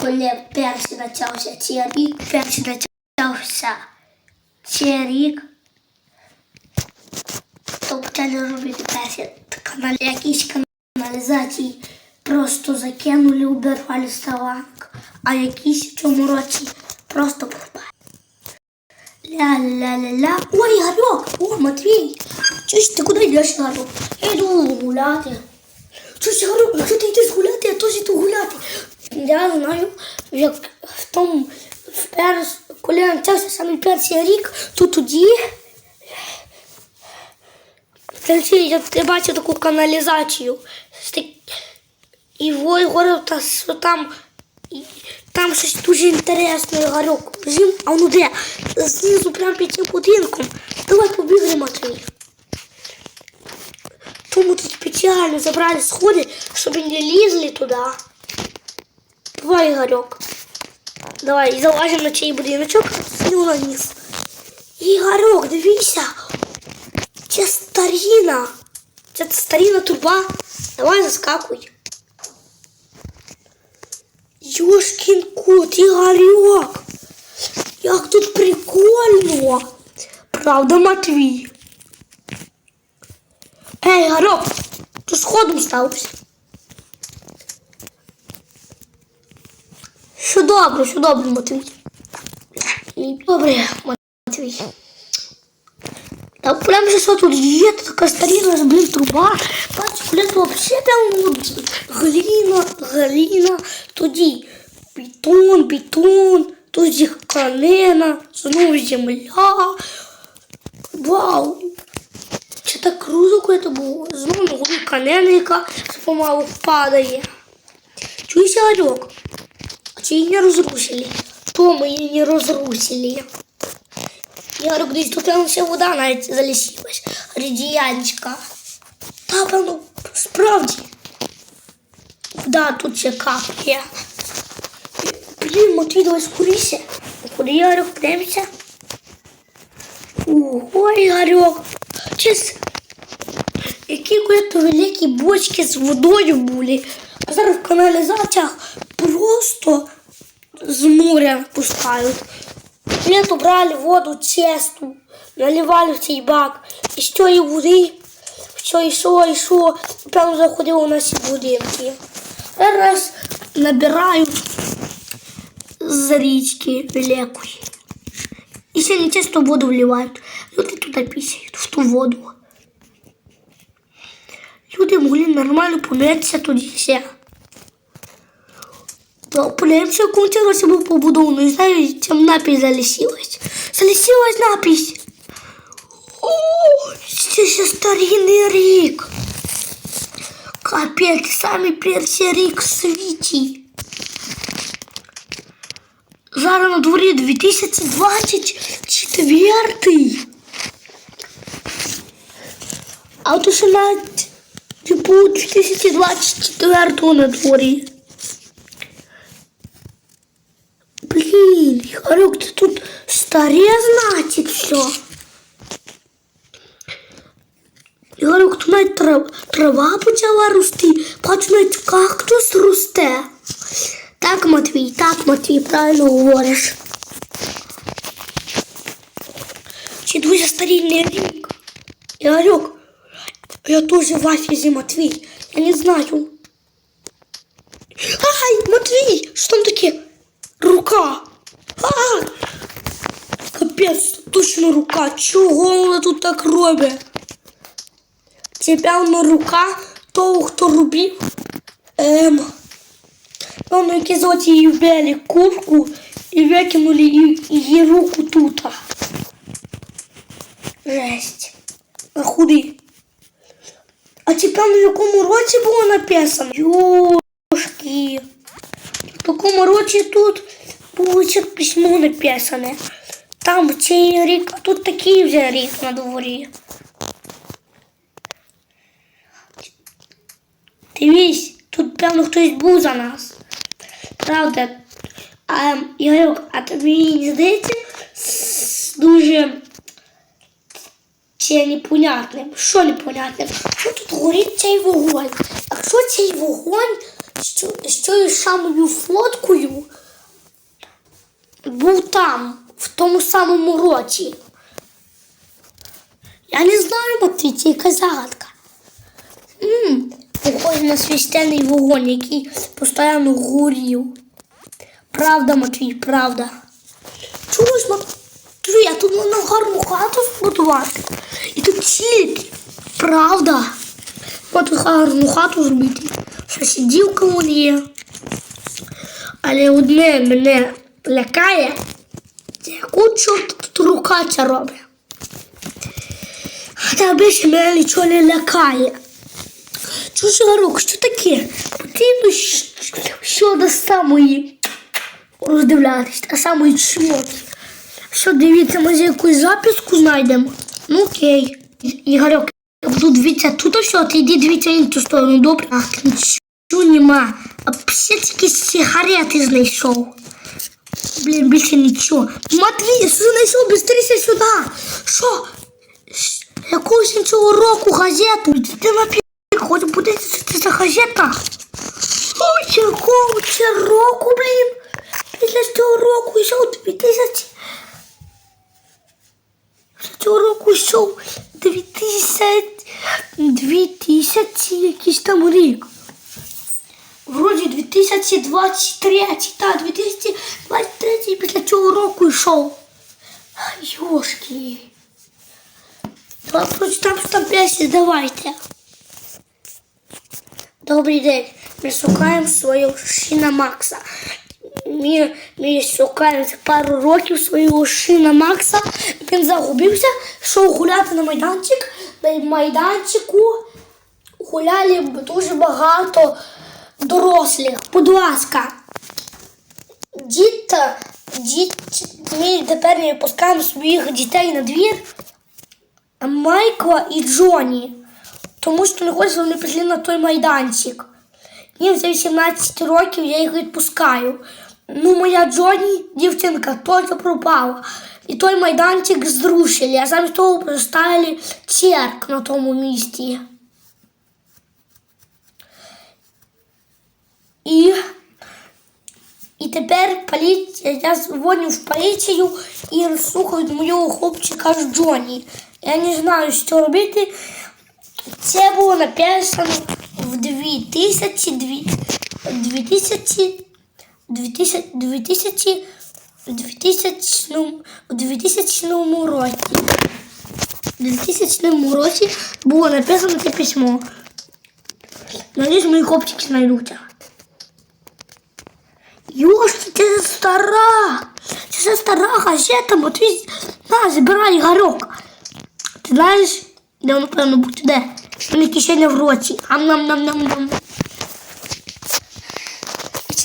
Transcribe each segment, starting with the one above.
коли перший почався цей рік, перший почався цей рік, то почали робити перші канал, якісь каналізації просто закинули, убирали ставанок, а якісь в цьому році просто пропали. Ля-ля-ля-ля. Ой, Гарьок! О, Матвій! Чуєш, ти куди йдеш, Гарьок? Я йду гуляти. Чуєш, Гарьок, якщо ти йдеш гуляти, я теж йду гуляти. Я знаю, як в тому, в перш, коли я почався саме перший рік, то тоді я, бачив таку каналізацію. І ой, говорив, та, що там, там щось дуже інтересне, Гарьок. Жим, а ну де? Знизу прямо під цим будинком. Давай побігли, Матвій. Тому тут спеціально забрали сходи, щоб не лізли туди. Давай, Ігорьок. Давай, залазимо на чий будиночок, ну на низ. Ігорьок, дивися. Це старіна. Це старіна труба. Давай заскакуй. Йошкін кот, Ігорьок. Як тут прикольно. Правда, Матвій? Ей, Ігорьок, ти сходом стався. Що добре, що добре, Матвій. Добре, Матвій. Та прям же що тут є, тут така старінна, блін, труба. Бачиш, блін, взагалі там гліна, гліна, тоді бетон, бетон, тоді канена, знову земля. Вау! Це так круто, коли це було. Знову канена, яка помалу падає. Чуєш, Орек? Чи її не розрушили? То ми її не розрушили. Я говорю, там ще вода навіть залишилась. Радіянчика. Та певно, справді. Да, тут ще капає. Блін, Матвій, давай скоріше. Куди Ярик прямся? Ого, Ігорьок. Чес, які то великі бочки з водою були. А зараз в каналізаціях просто з моря пускають. Лето брали воду чисту, наливали в цей бак. І з цієї води, все йшло, і прямо заходило в наші будинки. Зараз набирають з річки великої. І ще не чисто воду вливають. Люди туди пісяють, в ту воду. Люди могли нормально помитися тоді все. Ну, цього був побудований. Не знаю, там напись залишилась. Залишилась напись. О, це ще старинний рік. Капець, самий перший рік в світі. Зараз на дворі 2024. А то ще навіть типу 2024 на дворі. Блін, Ігорюк, ти тут старе, значить, все. Ігорюк, тут навіть трава, трава почала рости, бачу, навіть кактус росте. Так, Матвій, так, Матвій, правильно говориш. Чи дуже старинний рік. Ігорюк, я теж в афізі, Матвій, я не знаю. Ай, Матвій, що там таке? Рука! А! Капець, точно рука. Чого вона тут так робить? Це певно рука того, хто робив. Ем. Певно, якісь от її вбили курку і викинули її руку тут. Жесть. А худи. А це на якому році було написано? Йо. 2008 році тут було письмо написане. Там цей рік, а тут такий вже рік на дворі. Дивись, тут певно хтось був за нас. Правда, а, Ігорюк, а тобі не здається дуже це непонятним. Що непонятним? Що тут горить цей вогонь? А що цей вогонь? Що, що із самою фоткою був там, в тому самому році. Я не знаю, Матвій, це яка загадка. Ммм, похоже на священний вогонь, який постійно горів. Правда, Матвій, правда. Чуєш, Матвій, я тут можна гарну хату збудувати. І тут тільки. Правда. От гарну хату зробити. Сусідівка вон є. Але одне мене лякає, це яку чорт тут рука ця робить. А та більше мене нічого не лякає. Чужа рук, що таке? Потрібно щ- щодо самої роздивлятись, та самої чмоти. Що, дивіться, може якусь записку знайдемо? Ну окей. Ігорьок, я буду дивитися тут все, ти йди дивіться в іншу сторону, добре? Ах, нічого нема. А ще якісь сигарети знайшов. Блін, більше нічого. Матвій, що знайшов? Бистріше сюди. Що? Ш- Якогось іншого року газету. Ти на пі... Хоч буде це за газета. Ой, якого це року, блін. Після цього року йшов 2000. Після цього року йшов 2000. 2000 якийсь там рік. Вроді 2023, так, 2023 після цього року йшов. Йошки. Давай прочитаємо там п'ясі, давайте. Добрий день. Ми шукаємо свого шина Макса. Ми, ми шукаємо за пару років свого шина Макса. Він загубився, йшов гуляти на майданчик. На майданчику гуляли дуже багато дорослих. Будь ласка, дід, дід, ми тепер не пускаємо своїх дітей на двір. Майкла і Джоні. Тому що не хочу, щоб вони пішли на той майданчик. Їм вже 18 років, я їх відпускаю. Ну, моя Джоні, дівчинка, точно пропала. І той майданчик зрушили, а замість того поставили церк на тому місці. І, і тепер поліція, я дзвоню в поліцію і розслухають мого хлопчика Джоні. Я не знаю, що робити. Це було написано в 2000, 2000, 2000, 2000, 2000, у 2000 році. У 2000 році було написано це письмо. Надіюсь, мої хлопчики знайдуться. Йошки, це стара. Це стара газета, бо твій на, забирай Ігорьок. Ти знаєш, де воно, певно, будь де? В мене кишеня в роті. ам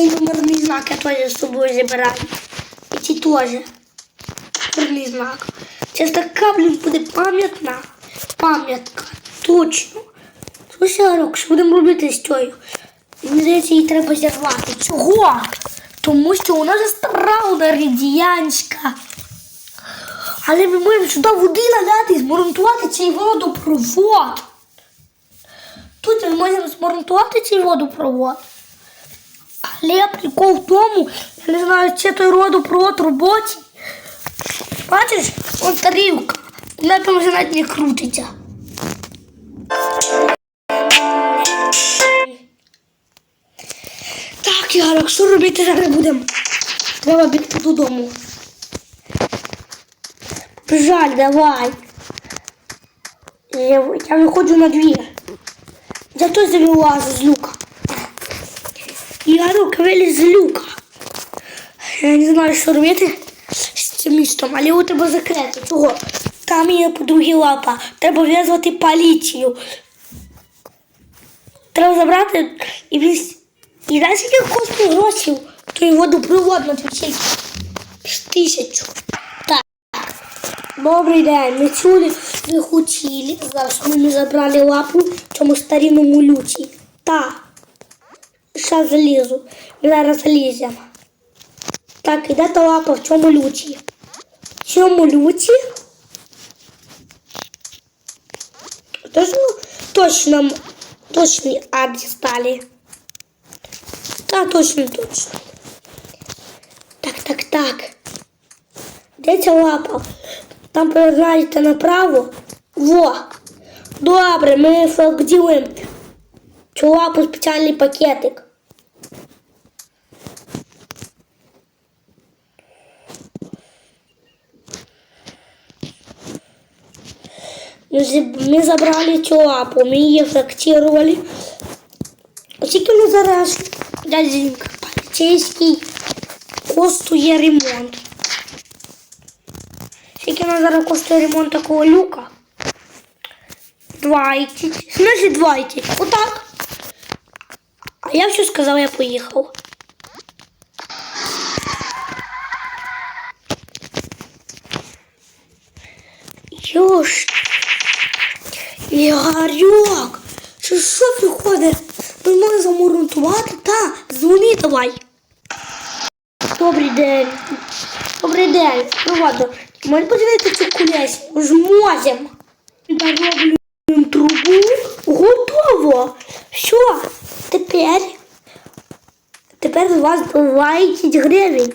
цей номерний знак я теж з собою забираю. І ці теж. Номерний знак. Це така, блін, буде пам'ятна. Пам'ятка. Точно. Слушай, Арок, що будемо робити з цією? Мені здається, її треба зірвати. Чого? Тому що вона вже стара, вона радіянська. Але ми можемо сюди води надати і змонтувати цей водопровод. Тут ми можемо змонтувати цей водопровод. Але прикол в тому, я не знаю, чи той водопровод робочий. Бачиш, он тарілка. Вона там вже навіть не крутиться. Так, Ярок, що робити зараз будемо? Треба бігти додому. Жаль, давай. Я, виходжу на двір. Я теж вилазу з люка. Ярок виліз з люка. Я не знаю, що робити з цим містом, але у тебе закрито. Чого? Там є по другій лапа. Треба в'язувати поліцію. Треба забрати і віз. І скільки коштує грошей, той водопровод на твій тисячу. Так. Добрий день. Ми чули, ви хотіли. Зараз ми не забрали лапу цьому старінному люці. Так. Ще залізу. Зараз заліземо. Так, і де та лапа в цьому люці? В цьому люці? Точно, точно, точний адрес дали. Та точно, точно. Так, так, так. Де ця лапа? Там повертаєте направо. Во. Добре, ми фактуємо цю лапу спеціальний пакетик. Мы забрали лапу, ми її фрактували. Оскільки ми зараз дяденька поліцейський коштує ремонт. Скільки нас зараз коштує ремонт такого люка? 20. Значить 20. Отак. А я все сказав, я поїхав. Йош. Ігорьок, чи що приходить? Ми можемо замурунтувати? Та, дзвони давай. Добрий день. Добрий день. Проводу. Можете подивитися цю кулесну? Жмозим. Дороблюємо трубу. Готово. Все. Тепер. Тепер у вас 20 гривень.